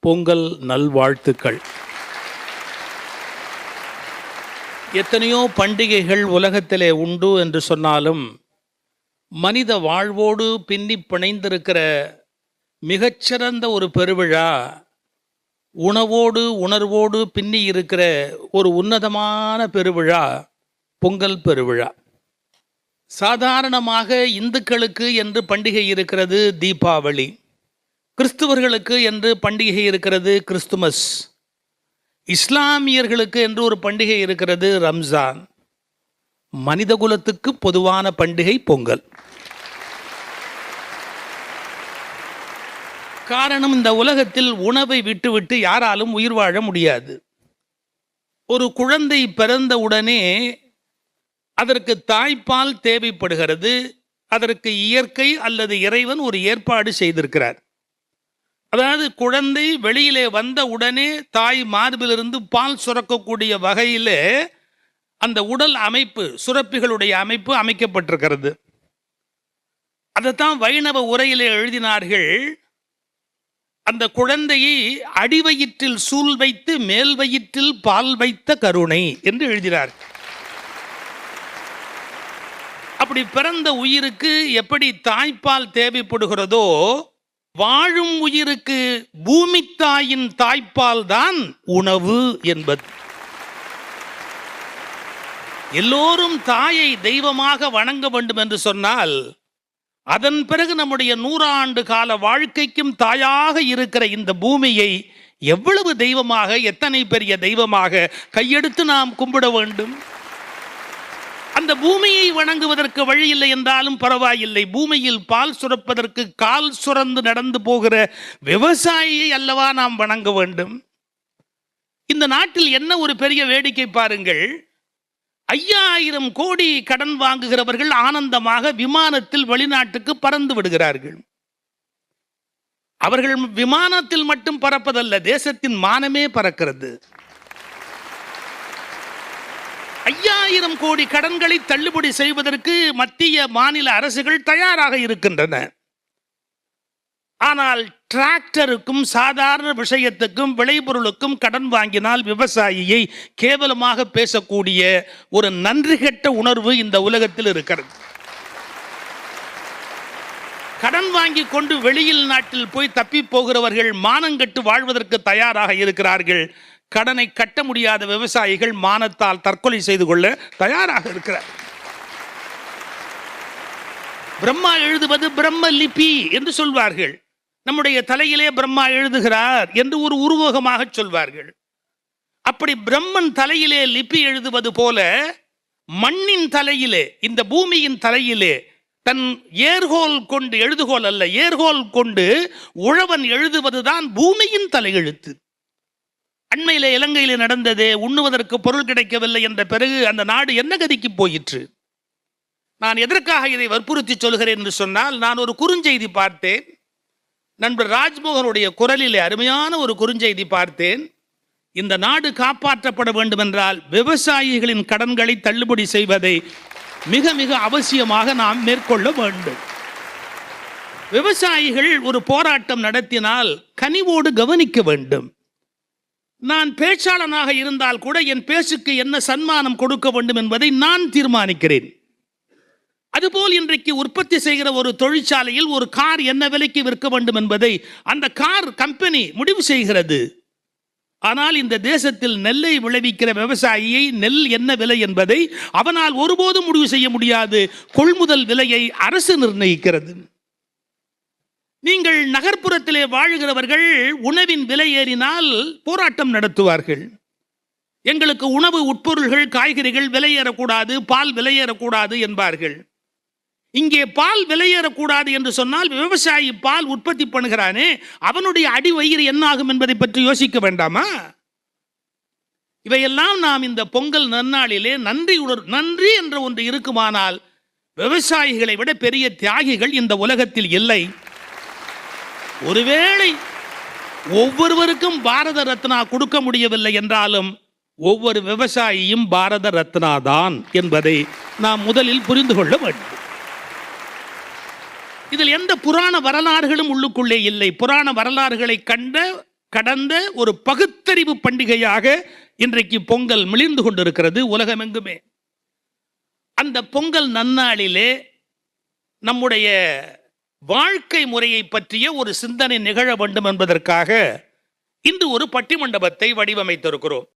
பொங்கல் நல்வாழ்த்துக்கள். எத்தனையோ பண்டிகைகள் உலகத்திலே உண்டு என்று சொன்னாலும் மனித வாழ்வோடு பின்னி பிணைந்திருக்கிற மிகச்சிறந்த ஒரு பெருவிழா உணவோடு உணர்வோடு பின்னி இருக்கிற ஒரு உன்னதமான பெருவிழா பொங்கல் பெருவிழா. சாதாரணமாக இந்துக்களுக்கு என்று பண்டிகை இருக்கிறது தீபாவளி. கிறிஸ்துவர்களுக்கு என்று பண்டிகை இருக்கிறது கிறிஸ்துமஸ். இஸ்லாமியர்களுக்கு என்று ஒரு பண்டிகை இருக்கிறது ரம்ஜான். மனிதகுலத்துக்கு பொதுவான பண்டிகை பொங்கல். காரணம் இந்த உலகத்தில் உணவை விட்டுவிட்டு யாராலும் உயிர் வாழ முடியாது. ஒரு குழந்தை பிறந்த உடனே அதற்கு தாய்ப்பால் தேவைப்படுகிறது. அதற்கு இயற்கை அல்லது இறைவன் ஒரு ஏற்பாடு செய்திருக்கிறார். அதாவது குழந்தை வெளியிலே வந்த உடனே தாய் மார்பிலிருந்து பால் சுரக்கக்கூடிய வகையில் அந்த உடல் அமைப்பு சுரப்பிகளுடைய அமைப்பு அமைக்கப்பட்டிருக்கிறது. அதைத்தான் வைணவ உரையிலே எழுதினார்கள். அந்த குழந்தையை அடிவயிற்றில் சூழ் வைத்து மேல் வயிற்றில் பால் வைத்த கருணை என்று எழுதினார் அப்படி பிறந்த உயிருக்கு எப்படி தாய்ப்பால் தேவைப்படுகிறதோ வாழும் உயிருக்கு பூமி தாயின் தாய்ப்பால் தான் உணவு என்பது. எல்லோரும் தாயை தெய்வமாக வணங்க வேண்டும் என்று சொன்னால் அதன் பிறகு நம்முடைய நூறாண்டு கால வாழ்க்கைக்கும் தாயாக இருக்கிற இந்த பூமியை எவ்வளவு தெய்வமாக எத்தனை பெரிய தெய்வமாக கையெடுத்து நாம் கும்பிட வேண்டும்? அந்த பூமியை வணங்குவதற்கு வழி இல்லை என்றாலும் பரவாயில்லை. பூமியில் பால் சுரப்பதற்கு கால் சுரந்து நடந்து போகிற விவசாயியை அல்லவா நாம் வணங்க வேண்டும்? இந்த நாட்டில் என்ன ஒரு பெரிய வேடிக்கை பாருங்கள். ஐயாயிரம் கோடி கடன் வாங்குகிறவர்கள் ஆனந்தமாக விமானத்தில் வெளிநாட்டுக்கு பறந்து விடுகிறார்கள். அவர்கள் விமானத்தில் மட்டும் பறப்பதல்ல தேசத்தின் மானமே பறக்கிறது. ஐயாயிரம் கோடி கடன்களை தள்ளுபடி செய்வதற்கு மத்திய மாநில அரசுகள் தயாராக இருக்கின்றன. ஆனால் டிராக்டருக்கும் சாதாரண விஷயத்துக்கும் விளைபொருளுக்கும் கடன் வாங்கினால் விவசாயியை கேவலமாக பேசக்கூடிய ஒரு நன்றி கெட்ட உணர்வு இந்த உலகத்தில் இருக்கிறது. கடன் வாங்கி கொண்டு வெளியில் நாட்டில் போய் தப்பி போகிறவர்கள் மானங்கட்டு வாழ்வதற்கு தயாராக இருக்கிறார்கள். கடனை கட்ட முடியாத விவசாயிகள் மானத்தால் தற்கொலை செய்து கொள்ள தயாராக இருக்கிறார். பிரம்மா எழுதுவது பிரம்ம லிபி என்று சொல்வார்கள். நம்முடைய தலையிலே பிரம்மா எழுதுகிறார் என்று ஒரு உருவகமாக சொல்வார்கள். அப்படி பிரம்மன் தலையிலே லிபி எழுதுவது போல மண்ணின் தலையிலே இந்த பூமியின் தலையிலே தன் ஏர்கோல் கொண்டு எழுதுகோல் அல்ல ஏர்கோல் கொண்டு உழவன் எழுதுவதுதான் பூமியின் தலையெழுத்து. அண்மையில் இலங்கையில் நடந்தது உண்ணுவதற்கு பொருள் கிடைக்கவில்லை என்ற பிறகு அந்த நாடு என்ன கதிக்கு போயிற்று? நான் எதற்காக இதை வற்புறுத்தி சொல்கிறேன் என்று சொன்னால் நான் ஒரு குறுஞ்செய்தி பார்த்தேன். நண்பர் ராஜ்மோகனுடைய குரலிலே அருமையான ஒரு குறுஞ்செய்தி பார்த்தேன். இந்த நாடு காப்பாற்றப்பட வேண்டும் என்றால் விவசாயிகளின் கடன்களை தள்ளுபடி செய்வதை மிக மிக அவசியமாக நாம் மேற்கொள்ள வேண்டும். விவசாயிகள் ஒரு போராட்டம் நடத்தினால் கனிவோடு கவனிக்க வேண்டும். நான் பேச்சாளனாக இருந்தால் கூட என் பேச்சுக்கு என்ன சன்மானம் கொடுக்க வேண்டும் என்பதை நான் தீர்மானிக்கிறேன். அதுபோல் இன்றைக்கு உற்பத்தி செய்கிற ஒரு தொழிற்சாலையில் ஒரு கார் என்ன விலைக்கு விற்க வேண்டும் என்பதை அந்த கார் கம்பெனி முடிவு செய்கிறது. ஆனால் இந்த தேசத்தில் நெல்லை விளைவிக்கிற விவசாயியை நெல் என்ன விலை என்பதை அவனால் ஒருபோதும் முடிவு செய்ய முடியாது. கொள்முதல் விலையை அரசு நிர்ணயிக்கிறது. நீங்கள் நகர்ப்புறத்திலே வாழுகிறவர்கள் உணவின் விலை ஏறினால் போராட்டம் நடத்துவார்கள். எங்களுக்கு உணவு உட்பொருள்கள் காய்கறிகள் விலையேறக்கூடாது பால் விலையேறக்கூடாது என்பார்கள். இங்கே பால் விலையேறக்கூடாது என்று சொன்னால் விவசாயி பால் உற்பத்தி பண்ணுகிறானே அவனுடைய அடி வயிறு என்ன ஆகும் என்பதை பற்றி யோசிக்க வேண்டாமா? இவையெல்லாம் நாம் இந்த பொங்கல் நன்னாளிலே நன்றி உணர் நன்றி என்ற ஒன்று இருக்குமானால் விவசாயிகளை விட பெரிய தியாகிகள் இந்த உலகத்தில் இல்லை. ஒருவேளை ஒவ்வொருவருக்கும் பாரத ரத்னா கொடுக்க முடியவில்லை என்றாலும் ஒவ்வொரு விவசாயியும் பாரத ரத்னா தான் என்பதை நாம் முதலில் புரிந்து கொள்ள வேண்டும். இதில் எந்த புராண வரலாறுகளும் உள்ளுக்குள்ளே இல்லை. புராண வரலாறுகளை கண்ட கடந்த ஒரு பகுத்தறிவு பண்டிகையாக இன்றைக்கு பொங்கல் மிளிர்ந்து கொண்டிருக்கிறது உலகமெங்குமே. அந்த பொங்கல் நன்னாளிலே நம்முடைய வாழ்க்கை முறையை பற்றிய ஒரு சிந்தனை நிகழ வேண்டும் என்பதற்காக இன்று ஒரு பட்டிமண்டபத்தை வடிவமைத்திருக்கிறோம்.